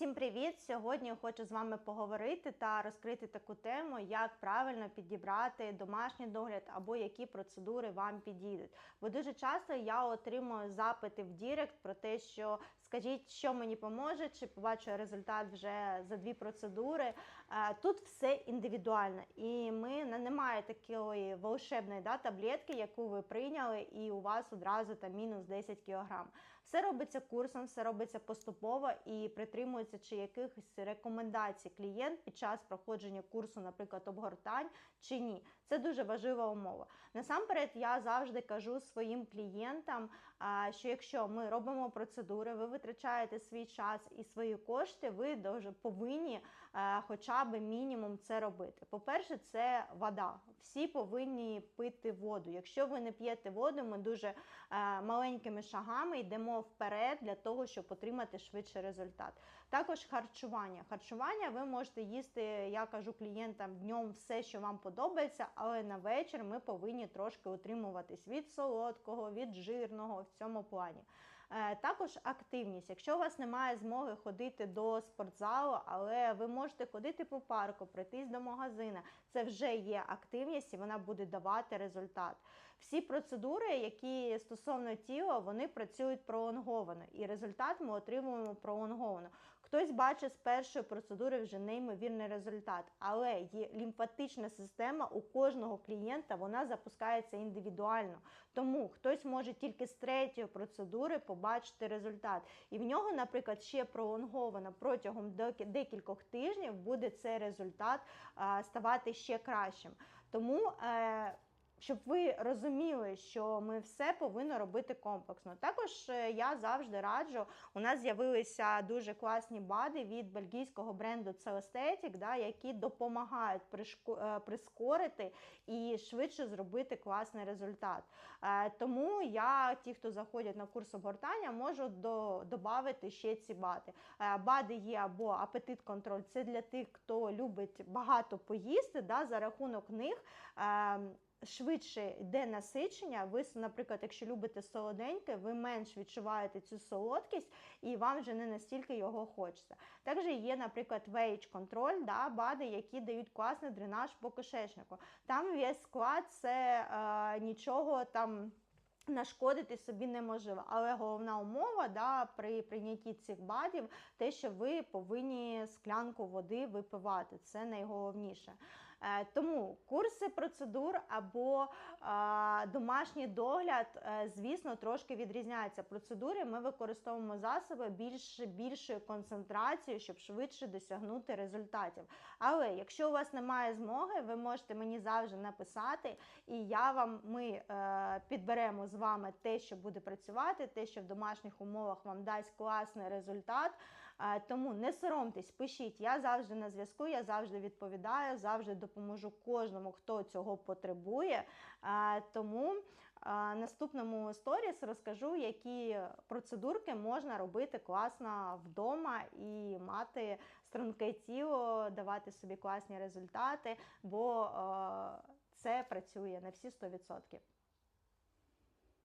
Всім привіт! Сьогодні хочу з вами поговорити та розкрити таку тему, як правильно підібрати домашній догляд або які процедури вам підійдуть. Бо дуже часто я отримую запити в Дірект про те, що скажіть, що мені поможе, чи побачу результат вже за дві процедури. Е, Тут все індивідуально, і ми не- немає такої волшебної да, таблетки, яку ви прийняли, і у вас одразу там мінус 10 кг. Все робиться курсом, все робиться поступово і притримується чи якихось рекомендацій клієнт під час проходження курсу, наприклад, обгортань чи ні. Це дуже важлива умова. Насамперед, я завжди кажу своїм клієнтам, що якщо ми робимо процедури, ви витрачаєте свій час і свої кошти, ви повинні хоча б мінімум це робити. По-перше, це вода. Всі повинні пити воду. Якщо ви не п'єте воду, ми дуже маленькими шагами йдемо вперед для того, щоб отримати швидший результат. Також харчування. Харчування ви можете їсти, я кажу клієнтам днем все, що вам подобається, але на вечір ми повинні трошки утримуватись від солодкого, від жирного в цьому плані. Е, Також активність. Якщо у вас немає змоги ходити до спортзалу, але ви можете ходити по парку, пройтись до магазина, це вже є активність і вона буде давати результат. Всі процедури, які стосовно тіла, вони працюють пролонговано, і результат ми отримуємо пролонговано. Хтось бачить з першої процедури вже неймовірний результат, але є лімфатична система у кожного клієнта, вона запускається індивідуально. Тому хтось може тільки з третьої процедури побачити результат. І в нього, наприклад, ще пролонговано протягом декількох тижнів буде цей результат ставати ще кращим. Тому е, щоб ви розуміли, що ми все повинні робити комплексно. Також е, я завжди раджу. У нас з'явилися дуже класні бади від бельгійського бренду Celestetic, да, які допомагають е, прискорити і швидше зробити класний результат. Е, Тому я, ті, хто заходять на курс обгортання, можу до, додати ще ці бади. Бади є або апетит контроль. Це для тих, хто любить багато поїсти. Да, за рахунок них. Швидше йде насичення. Ви, наприклад, якщо любите солоденьке, ви менш відчуваєте цю солодкість, і вам вже не настільки його хочеться. Також є, наприклад, wage контроль, да, бади, які дають класний дренаж по кишечнику. Там весь склад це е, нічого там. Нашкодити собі неможливо, але головна умова да, при прийнятті цих бадів те, що ви повинні склянку води випивати. Це найголовніше. Е, тому курси процедур або е, домашній догляд, е, звісно, трошки відрізняються. Процедури ми використовуємо засоби більш більшою концентрацією, щоб швидше досягнути результатів. Але якщо у вас немає змоги, ви можете мені завжди написати, і я вам ми підберемо з вами те, що буде працювати, те, що в домашніх умовах вам дасть класний результат. Тому не соромтесь, пишіть. Я завжди на зв'язку, я завжди відповідаю, завжди допоможу кожному, хто цього потребує. Тому наступному сторіс розкажу, які процедурки можна робити класно вдома і мати струнке тіло, давати собі класні результати, бо це працює на всі 100%.